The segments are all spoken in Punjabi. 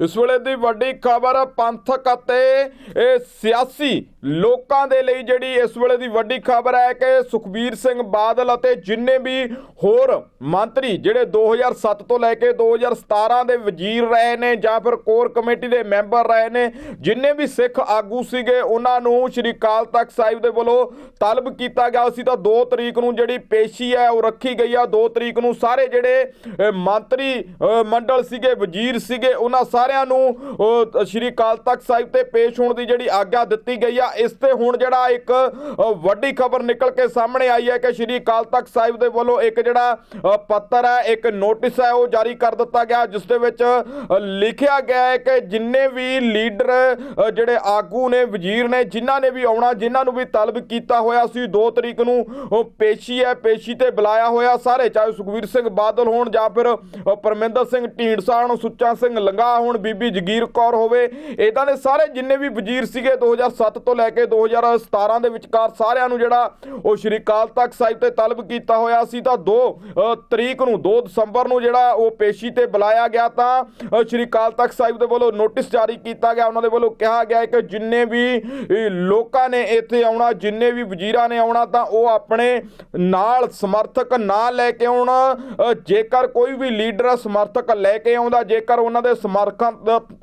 ਇਸ ਵੇਲੇ ਦੀ ਵੱਡੀ ਖਬਰ ਪੰਥਕ ਅਤੇ ਇਹ ਸਿਆਸੀ ਲੋਕਾਂ ਦੇ ਲਈ ਜਿਹੜੀ ਇਸ ਵੇਲੇ ਦੀ ਵੱਡੀ ਖਬਰ ਹੈ ਕਿ ਸੁਖਬੀਰ ਸਿੰਘ ਬਾਦਲ ਅਤੇ ਜਿੰਨੇ ਵੀ ਹੋਰ ਮੰਤਰੀ ਜਿਹੜੇ 2007 ਤੋਂ ਲੈ ਕੇ 2017 ਦੇ ਵਜ਼ੀਰ ਰਹੇ ਨੇ ਜਾਂ ਫਿਰ ਕੋਰ ਕਮੇਟੀ ਦੇ ਮੈਂਬਰ ਰਹੇ ਨੇ, ਜਿੰਨੇ ਵੀ ਸਿੱਖ ਆਗੂ ਸੀਗੇ, ਉਹਨਾਂ ਨੂੰ ਸ਼੍ਰੀ ਅਕਾਲ ਤਖਤ ਸਾਹਿਬ ਦੇ ਵੱਲੋਂ ਤਲਬ ਕੀਤਾ ਗਿਆ ਸੀ। ਤਾਂ 2 ਤਰੀਕ ਨੂੰ ਜਿਹੜੀ ਪੇਸ਼ੀ ਹੈ, ਉਹ ਰੱਖੀ ਗਈ ਆ। 2 ਤਰੀਕ ਨੂੰ ਸਾਰੇ ਜਿਹੜੇ ਮੰਤਰੀ ਮੰਡਲ ਸੀਗੇ, ਵਜ਼ੀਰ ਸੀਗੇ, ਉਹਨਾਂ ਸਾਰਿਆਂ ਨੂੰ ਸ਼੍ਰੀ ਅਕਾਲ ਤਖਤ ਸਾਹਿਬ ਤੇ ਪੇਸ਼ ਹੋਣ ਦੀ ਜਿਹੜੀ ਆਗਿਆ ਦਿੱਤੀ ਗਈ ਆ, ਇਸ ਤੇ ਹੁਣ ਜਿਹੜਾ ਇੱਕ ਵੱਡੀ ਖਬਰ ਨਿਕਲ ਕੇ ਸਾਹਮਣੇ ਆਈ ਹੈ ਕਿ ਸ਼੍ਰੀ ਅਕਾਲ ਤਖਤ ਸਾਹਿਬ ਦੇ ਵੱਲੋਂ ਇੱਕ ਜਿਹੜਾ ਪੱਤਰ ਹੈ, ਇੱਕ ਨੋਟਿਸ ਹੈ, ਉਹ ਜਾਰੀ ਕਰ ਦਿੱਤਾ ਗਿਆ, ਜਿਸ ਦੇ ਵਿੱਚ ਲਿਖਿਆ ਗਿਆ ਹੈ ਕਿ ਜਿੰਨੇ ਵੀ ਲੀਡਰ ਜਿਹੜੇ ਆਗੂ ਨੇ, ਵਜ਼ੀਰ ਨੇ, ਜਿਨ੍ਹਾਂ ਨੇ ਵੀ ਆਉਣਾ, ਜਿਨ੍ਹਾਂ ਨੂੰ ਵੀ ਤਲਬ ਕੀਤਾ ਹੋਇਆ ਸੀ 2 ਤਰੀਕ ਨੂੰ, ਉਹ ਪੇਸ਼ੀ ਹੈ, ਪੇਸ਼ੀ ਤੇ ਬੁਲਾਇਆ ਹੋਇਆ, ਸਾਰੇ ਚਾਹੇ ਸੁਖਵੀਰ ਸਿੰਘ ਬਾਦਲ ਹੋਣ ਜਾਂ ਫਿਰ ਪਰਮਿੰਦਰ ਸਿੰਘ ਢੀਂਡਸਾ ਹੋਣ, ਸੁੱਚਾ ਸਿੰਘ ਲੰਗਾ ਹੋਣ ਬੀਬੀ ਜਗੀਰ ਕੌਰ ਹੋਵੇ। ਇਦਾਂ ਦੇ ਸਾਰੇ ਜਿੰਨੇ ਵੀ ਵਜ਼ੀਰ ਸੀਗੇ 2007 ਤੋਂ ਲੈ ਕੇ 2017 ਦੇ ਵਿਚਕਾਰ ਸਾਰਿਆਂ ਨੂੰ ਜਿਹੜਾ ਉਹ ਸ਼੍ਰੀ ਅਕਾਲ ਤਖਤ ਸਾਹਿਬ ਤੇ ਤਲਬ ਕੀਤਾ ਹੋਇਆ ਸੀ ਤਾਂ 2 ਤਰੀਕ ਨੂੰ 2 ਦਸੰਬਰ ਨੂੰ ਜਿਹੜਾ ਉਹ ਪੇਸ਼ੀ ਤੇ ਬੁਲਾਇਆ ਗਿਆ ਤਾਂ ਸ਼੍ਰੀ ਅਕਾਲ ਤਖਤ ਸਾਹਿਬ ਦੇ ਵੱਲੋਂ ਨੋਟਿਸ ਜਾਰੀ ਕੀਤਾ ਗਿਆ। ਉਹਨਾਂ ਦੇ ਵੱਲੋਂ ਕਿਹਾ ਗਿਆ ਕਿ ਜਿੰਨੇ ਵੀ ਲੋਕਾਂ ਨੇ ਇੱਥੇ ਆਉਣਾ, ਜਿੰਨੇ ਵੀ ਵਜ਼ੀਰਾਂ ਨੇ ਆਉਣਾ ਤਾਂ ਉਹ ਆਪਣੇ ਨਾਲ ਸਮਰਥਕ ਨਾ ਲੈ ਕੇ ਆਉਣ। ਜੇਕਰ ਕੋਈ ਵੀ ਲੀਡਰ ਸਮਰਥਕ ਲੈ ਕੇ ਆਉਂਦਾ, ਜੇਕਰ ਉਹਨਾਂ ਦੇ ਸਮਰਥਕ ਦਾ ਅ,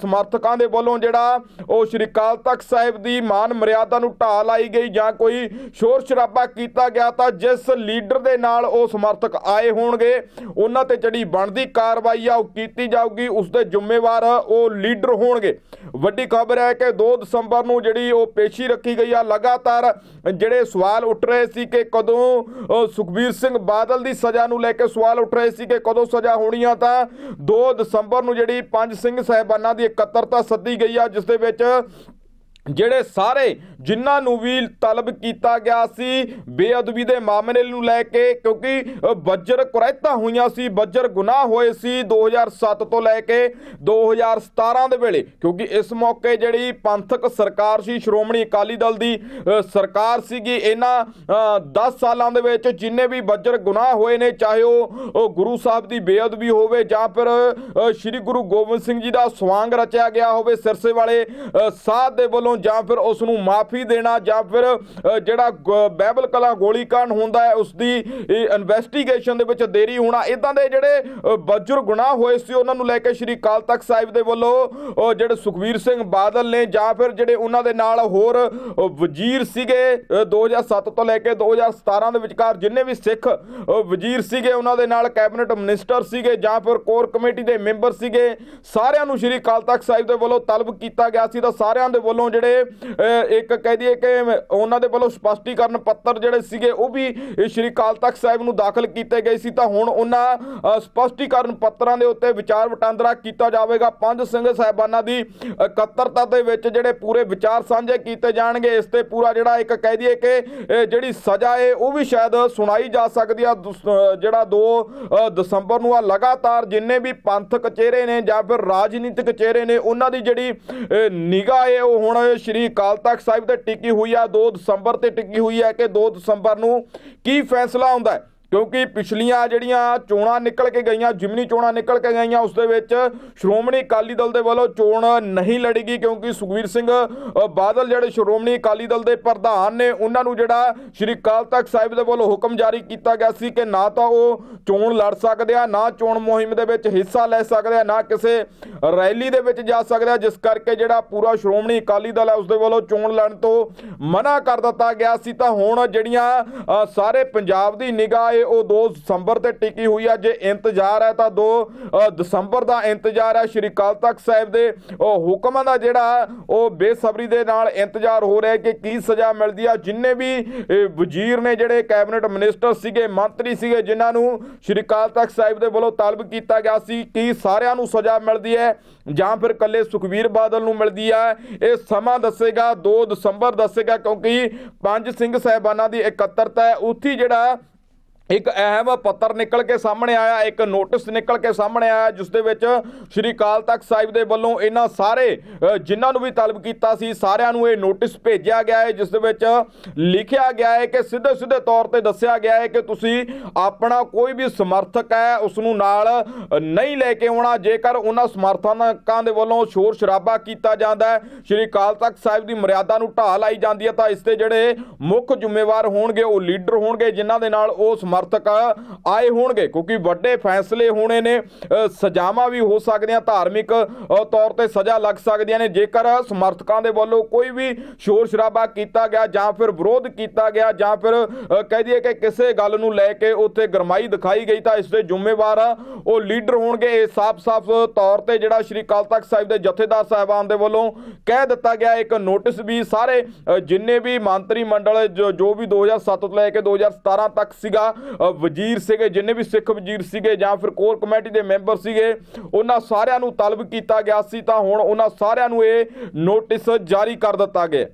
ਸਮਰਥਕਾਂ ਦੇ ਵੱਲੋਂ ਜਿਹੜਾ ਉਹ ਸ਼੍ਰੀ ਅਕਾਲ ਤਖਤ ਸਾਹਿਬ ਦੀ ਮਾਨ ਮਰਿਆਦਾ ਨੂੰ ਢਾਹ ਲਾਈ ਗਈ ਜਾਂ ਕੋਈ ਸ਼ੋਰ ਸ਼ਰਾਬਾ ਕੀਤਾ ਗਿਆ ਤਾਂ ਜਿਸ ਲੀਡਰ ਦੇ ਨਾਲ ਉਹ ਸਮਰਥਕ ਆਏ ਹੋਣਗੇ, ਉਹਨਾਂ ਤੇ ਜਿਹੜੀ ਬਣਦੀ ਕਾਰਵਾਈ ਆ ਉਹ ਕੀਤੀ ਜਾਊਗੀ ਉਸ ਦੇ ਜ਼ਿੰਮੇਵਾਰ ਉਹ ਲੀਡਰ ਹੋਣਗੇ। ਵੱਡੀ ਖਬਰ ਹੈ ਕਿ 2 ਦਸੰਬਰ ਨੂੰ ਜਿਹੜੀ ਉਹ ਪੇਸ਼ੀ ਰੱਖੀ ਗਈ ਆ, ਲਗਾਤਾਰ ਜਿਹੜੇ ਸਵਾਲ ਉੱਠ ਰਹੇ ਸੀ ਕਿ ਕਦੋਂ ਸੁਖਬੀਰ ਸਿੰਘ ਬਾਦਲ ਦੀ ਸਜ਼ਾ ਨੂੰ ਲੈ ਕੇ ਸਵਾਲ ਉੱਠ ਰਹੇ ਸੀ ਕਿ ਕਦੋਂ ਸਜ਼ਾ ਹੋਣੀ ਆ, ਤਾਂ 2 ਦਸੰਬਰ ਨੂੰ ਜਿਹੜੀ ਪੰਜ ਸਿੰਘ ਸਾਹਿਬਾਨਾਂ ਦੀ ਇਕੱਤਰਤਾ ਸੱਦੀ ਗਈ ਆ ਜਿਸ ਦੇ ਵਿੱਚ ਜਿਹੜੇ ਸਾਰੇ ਜਿਨ੍ਹਾਂ ਨੂੰ ਵੀ ਤਲਬ ਕੀਤਾ ਗਿਆ ਸੀ ਬੇਅਦਬੀ ਦੇ ਮਾਮਲੇ ਨੂੰ ਲੈ ਕੇ ਕਿਉਂਕਿ ਬੱਜਰ ਕੁਰੈਤਾਂ ਹੋਈਆਂ ਸੀ ਬੱਜਰ ਗੁਨਾਹ ਹੋਏ ਸੀ 2007 ਤੋਂ ਲੈ ਕੇ 2017 ਦੇ ਵੇਲੇ। ਕਿਉਂਕਿ ਇਸ ਮੌਕੇ ਜਿਹੜੀ ਪੰਥਕ ਸਰਕਾਰ ਸੀ ਸ਼੍ਰੋਮਣੀ ਅਕਾਲੀ ਦਲ ਦੀ ਸਰਕਾਰ ਸੀਗੀ ਇਹਨਾਂ 10 ਸਾਲਾਂ ਦੇ ਵਿੱਚ ਜਿੰਨੇ ਵੀ ਬੱਜਰ ਗੁਨਾਹ ਹੋਏ ਨੇ ਚਾਹੇ ਉਹ ਗੁਰੂ ਸਾਹਿਬ ਦੀ ਬੇਅਦਬੀ ਹੋਵੇ ਜਾਂ ਫਿਰ ਸ੍ਰੀ ਗੁਰੂ ਗੋਬਿੰਦ ਸਿੰਘ ਜੀ ਦਾ ਸਵਾਂਗ ਰਚਿਆ ਗਿਆ ਹੋਵੇ ਸਿਰਸੇ ਵਾਲੇ ਅ, ਸਾਧ ਦੇ ਵੱਲੋਂ ਜਾਂ ਫਿਰ ਉਸ ਨੂੰ ਮਾਫੀ ਦੇਣਾ ਜਾਂ ਫਿਰ ਜਿਹੜਾ ਗ- ਬਾਈਬਲ ਕਲਾ ਗੋਲੀकांड ਹੁੰਦਾ ਹੈ ਉਸ ਦੀ ਇਨਵੈਸਟੀਗੇਸ਼ਨ ਦੇ ਵਿੱਚ ਦੇਰੀ ਹੋਣਾ ਇਦਾਂ ਦੇ ਜਿਹੜੇ ਅ, ਬੱਜਰ ਗੁਨਾਹ ਹੋਏ ਸੀ ਉਹਨਾਂ ਨੂੰ ਲੈ ਕੇ ਸ਼੍ਰੀ ਅਕਾਲ ਤਖਤ ਸਾਹਿਬ ਦੇ ਵੱਲੋਂ ਜਿਹੜੇ ਸੁਖਵੀਰ ਸਿੰਘ ਬਾਦਲ ਨੇ ਜਾਂ ਫਿਰ ਜਿਹੜੇ ਉਹਨਾਂ ਦੇ ਨਾਲ ਹੋਰ ਵਜ਼ੀਰ ਸੀਗੇ ਅ, 2007 ਤੋਂ ਲੈ ਕੇ 2017 ਦੇ ਵਿਚਕਾਰ ਜਿੰਨੇ ਵੀ ਸਿੱਖ ਵਜ਼ੀਰ ਸੀਗੇ ਉਹਨਾਂ ਦੇ ਨਾਲ ਕੈਬਨਿਟ ਮਿਨਿਸਟਰ ਸੀਗੇ ਜਾਂ ਫਿਰ ਕੋਰ ਕਮੇਟੀ ਦੇ ਮੈਂਬਰ ਸੀਗੇ ਸਾਰਿਆਂ ਨੂੰ ਸ਼੍ਰੀ ਅਕਾਲ ਤਖਤ ਸਾਹਿਬ ਦੇ ਵੱਲੋਂ ਤਲਬ ਕੀਤਾ ਗਿਆ ਸੀ ਤਾਂ ਸਾਰਿਆਂ ਦੇ ਵੱਲੋਂ ਜਿਹੜੇ ਅ, ਇੱਕ ਕਹਿ ਦਈਏ ਕਿ ਉਹਨਾਂ ਦੇ ਵੱਲੋਂ ਸਪਸ਼ਟੀਕਰਨ ਪੱਤਰ ਜਿਹੜੇ ਸੀਗੇ ਉਹ ਵੀ ਸ਼੍ਰੀ ਅਕਾਲ ਤਖਤ ਸਾਹਿਬ ਨੂੰ ਦਾਖਲ ਕੀਤੇ ਗਏ ਸੀ। ਤਾਂ ਹੁਣ ਉਹਨਾਂ ਅ, ਸਪਸ਼ਟੀਕਰਨ ਪੱਤਰਾਂ ਦੇ ਉੱਤੇ ਵਿਚਾਰ ਵਟਾਂਦਰਾ ਕੀਤਾ ਜਾਵੇਗਾ। ਪੰਜ ਸਿੰਘ ਸਾਹਿਬਾਨਾਂ ਦੀ ਇਕੱਤਰਤਾ ਦੇ ਵਿੱਚ ਜਿਹੜੇ ਪੂਰੇ ਵਿਚਾਰ ਸਾਂਝੇ ਕੀਤੇ ਜਾਣਗੇ। ਇਸ ਤੇ ਪੂਰਾ ਜਿਹੜਾ ਇੱਕ ਕਹਿ ਦਈਏ ਕਿ ਜਿਹੜੀ ਸਜ਼ਾ ਹੈ ਉਹ ਵੀ ਸ਼ਾਇਦ ਸੁਣਾਈ ਜਾ ਸਕਦੀ ਆ। ਦੁਸ- ਜਿਹੜਾ 2 ਦਸੰਬਰ ਨੂੰ ਆ ਲਗਾਤਾਰ ਜਿੰਨੇ ਵੀ ਪੰਥਕ ਚਿਹਰੇ ਨੇ ਜਾਂ ਫਿਰ ਰਾਜਨੀਤਿਕ ਚਿਹਰੇ ਨੇ ਉਹਨਾਂ ਦੀ ਜਿਹੜੀ ਨਿਗਾਹ ਏ ਉਹ ਹੁਣ ਸ਼੍ਰੀ ਅਕਾਲ ਤਖਤ ਸਾਹਿਬ ਤੇ ਟਿਕੀ ਹੋਈ ਆ 2 ਦਸੰਬਰ ਤੇ ਟਿਕੀ ਹੋਈ ਹੈ ਕਿ 2 ਦਸੰਬਰ ਨੂੰ ਕੀ ਫੈਸਲਾ ਆਉਂਦਾ ਹੈ? ਕਿਉਂਕਿ ਪਿਛਲੀਆਂ ਜਿਹੜੀਆਂ ਚੋਣਾਂ ਨਿਕਲ ਕੇ ਗਈਆਂ, ਜਿਮਨੀ ਚੋਣਾਂ ਨਿਕਲ ਕੇ ਗਈਆਂ, ਉਸ ਦੇ ਵਿੱਚ ਸ਼੍ਰੋਮਣੀ ਅਕਾਲੀ ਦਲ ਦੇ ਵੱਲੋਂ ਚੋਣ ਨਹੀਂ ਲੜੀਗੀ ਕਿਉਂਕਿ ਸੁਖਵੀਰ ਸਿੰਘ ਬਾਦਲ ਜਿਹੜੇ ਸ਼੍ਰੋਮਣੀ ਅਕਾਲੀ ਦਲ ਦੇ ਪ੍ਰਧਾਨ ਨੇ, ਉਹਨਾਂ ਨੂੰ ਜਿਹੜਾ ਸ਼੍ਰੀ ਅਕਾਲ ਤਖਤ ਸਾਹਿਬ ਦੇ ਵੱਲੋਂ ਹੁਕਮ ਜਾਰੀ ਕੀਤਾ ਗਿਆ ਸੀ ਕਿ ਨਾ ਤਾਂ ਉਹ ਚੋਣ ਲੜ ਸਕਦੇ ਆ, ਨਾ ਚੋਣ ਮੁਹਿੰਮ ਦੇ ਵਿੱਚ ਹਿੱਸਾ ਲੈ ਸਕਦੇ ਆ, ਨਾ ਕਿਸੇ ਰੈਲੀ ਦੇ ਵਿੱਚ ਜਾ ਸਕਦੇ ਆ, ਜਿਸ ਕਰਕੇ ਜਿਹੜਾ ਪੂਰਾ ਸ਼੍ਰੋਮਣੀ ਅਕਾਲੀ ਦਲ ਹੈ ਉਸ ਦੇ ਵੱਲੋਂ ਚੋਣ ਲੜਨ ਤੋਂ ਮਨਾ ਕਰ ਦਿੱਤਾ ਗਿਆ ਸੀ। ਤਾਂ ਹੁਣ ਜਿਹੜੀਆਂ ਸਾਰੇ ਪੰਜਾਬ ਦੀ ਨਿਗਾਹ ਹੈ ਉਹ 2 ਦਸੰਬਰ ਤੇ ਟਿਕੀ ਹੋਈ ਹੈ ਜੇ ਇੰਤਜ਼ਾਰ ਹੈ ਤਾਂ 2 ਦਸੰਬਰ ਦਾ ਇੰਤਜ਼ਾਰ ਹੈ। ਸ਼੍ਰੀ ਅਕਾਲ ਤਖਤ ਸਾਹਿਬ ਦੇ ਉਹ ਹੁਕਮਾਂ ਦਾ ਜਿਹੜਾ ਉਹ ਬੇਸਬਰੀ ਦੇ ਨਾਲ ਇੰਤਜ਼ਾਰ ਹੋ ਰਿਹਾ ਕਿ ਕੀ ਸਜ਼ਾ ਮਿਲਦੀ ਆ। ਜਿੰਨੇ ਵੀ ਵਜ਼ੀਰ ਨੇ ਜਿਹੜੇ ਕੈਬਨਿਟ ਮਿਨਿਸਟਰ ਸੀਗੇ, ਮੰਤਰੀ ਸੀਗੇ, ਜਿਨ੍ਹਾਂ ਨੂੰ ਸ਼੍ਰੀ ਅਕਾਲ ਤਖਤ ਸਾਹਿਬ ਦੇ ਵੱਲੋਂ ਤਲਬ ਕੀਤਾ ਗਿਆ ਸੀ ਕੀ ਸਾਰਿਆਂ ਨੂੰ ਸਜ਼ਾ ਮਿਲਦੀ ਹੈ ਜਾਂ ਫਿਰ ਕੱਲੇ ਸੁਖਵੀਰ ਬਾਦਲ ਨੂੰ ਮਿਲਦੀ ਹੈ ਇਹ ਸਮਾਂ ਦੱਸੇਗਾ 2 ਦਸੰਬਰ ਦੱਸੇਗਾ, ਕਿਉਂਕਿ ਪੰਜ ਸਿੰਘ ਸਾਹਿਬਾਨਾਂ ਦੀ ਇਕੱਤਰਤਾ ਹੈ। ਉੱਥੇ ਜਿਹੜਾ ਇੱਕ ਅਹਿਮ ਪੱਤਰ ਨਿਕਲ ਕੇ ਸਾਹਮਣੇ ਆਇਆ, ਇੱਕ ਨੋਟਿਸ ਨਿਕਲ ਕੇ ਸਾਹਮਣੇ ਆਇਆ, ਜਿਸ ਦੇ ਵਿੱਚ ਸ਼੍ਰੀ ਅਕਾਲ ਤਖਤ ਸਾਹਿਬ ਦੇ ਵੱਲੋਂ ਇਹਨਾਂ ਸਾਰੇ ਜਿਨ੍ਹਾਂ ਨੂੰ ਵੀ ਤਲਬ ਕੀਤਾ ਸੀ, ਸਾਰਿਆਂ ਨੂੰ ਇਹ ਨੋਟਿਸ ਭੇਜਿਆ ਗਿਆ ਹੈ, ਜਿਸ ਦੇ ਵਿੱਚ ਲਿਖਿਆ ਗਿਆ ਹੈ ਕਿ ਸਿੱਧੇ ਸਿੱਧੇ ਤੌਰ ਤੇ ਦੱਸਿਆ ਗਿਆ ਹੈ ਕਿ ਤੁਸੀਂ ਆਪਣਾ ਕੋਈ ਵੀ ਸਮਰਥਕ ਹੈ, ਉਸ ਨੂੰ ਨਾਲ ਨਹੀਂ ਲੈ ਕੇ ਆਉਣਾ, ਜੇਕਰ ਉਹਨਾਂ ਸਮਰਥਕਾਂ ਦੇ ਵੱਲੋਂ ਸ਼ੋਰ ਸ਼ਰਾਬਾ ਕੀਤਾ ਜਾਂਦਾ ਹੈ, ਸ਼੍ਰੀ ਅਕਾਲ ਤਖਤ ਸਾਹਿਬ ਦੀ ਮਰਿਆਦਾ ਨੂੰ ਢਾਹ ਲਾਈ ਜਾਂਦੀ ਹੈ, ਤਾਂ ਇਸ ਤੇ ਜਿਹੜੇ ਮੁੱਖ ਜ਼ਿੰਮੇਵਾਰ ਹੋਣਗੇ, ਉਹ ਲੀਡਰ ਹੋਣਗੇ, ਜਿਨ੍ਹਾਂ ਦੇ ਨਾਲ ਉਹ ਸਮਰਥਕ ਆਏ ਹੋਣਗੇ, ਕਿਉਂਕਿ ਵੱਡੇ ਫੈਸਲੇ ਹੋਣੇ ਨੇ ਸਜ਼ਾਵਾਂ ਵੀ ਹੋ ਸਕਦੀਆਂ, ਧਾਰਮਿਕ ਤੌਰ ਤੇ ਸਜ਼ਾ ਲੱਗ ਸਕਦੀਆਂ ਨੇ। ਜੇਕਰ ਸਮਰਥਕਾਂ ਦੇ ਵੱਲੋਂ ਕੋਈ ਵੀ ਸ਼ੋਰ ਸ਼ਰਾਬਾ ਕੀਤਾ ਗਿਆ ਜਾਂ ਫਿਰ ਵਿਰੋਧ ਕੀਤਾ ਗਿਆ ਜਾਂ ਫਿਰ ਕਹਿ ਦਈਏ ਕਿ ਕਿਸੇ ਗੱਲ ਨੂੰ ਲੈ ਕੇ ਉੱਥੇ ਗਰਮਾਈ ਦਿਖਾਈ ਗਈ, ਤਾਂ ਇਸ ਦੇ ਜ਼ਿੰਮੇਵਾਰ ਉਹ ਲੀਡਰ ਹੋਣਗੇ। ਇਹ ਸਾਫ਼-ਸਾਫ਼ ਤੌਰ ਤੇ ਜਿਹੜਾ ਸ਼੍ਰੀ ਅਕਾਲ ਤਖਤ ਸਾਹਿਬ ਦੇ ਜਥੇਦਾਰ ਸਾਹਿਬਾਨ ਦੇ ਵੱਲੋਂ ਕਹਿ ਦਿੱਤਾ ਗਿਆ, ਇੱਕ ਨੋਟਿਸ ਵੀ ਸਾਰੇ ਜਿੰਨੇ ਵੀ ਮੰਤਰੀ ਮੰਡਲ ਜੋ ਜੋ ਵੀ 2007 ਤੋਂ ਲੈ ਕੇ 2017 ਤੱਕ ਸੀਗਾ ਵਜ਼ੀਰ ਸੀਗੇ, ਜਿੰਨੇ ਵੀ ਸਿੱਖ ਵਜ਼ੀਰ ਸੀਗੇ ਜਾਂ ਫਿਰ ਕੋਰ ਕਮੇਟੀ ਦੇ ਮੈਂਬਰ ਸੀਗੇ, ਉਹਨਾਂ ਸਾਰਿਆਂ ਨੂੰ ਤਲਬ ਕੀਤਾ ਗਿਆ ਸੀ ਤਾਂ ਹੁਣ ਉਹਨਾਂ ਸਾਰਿਆਂ ਨੂੰ ਇਹ ਨੋਟਿਸ ਜਾਰੀ ਕਰ ਦਿੱਤਾ ਗਿਆ।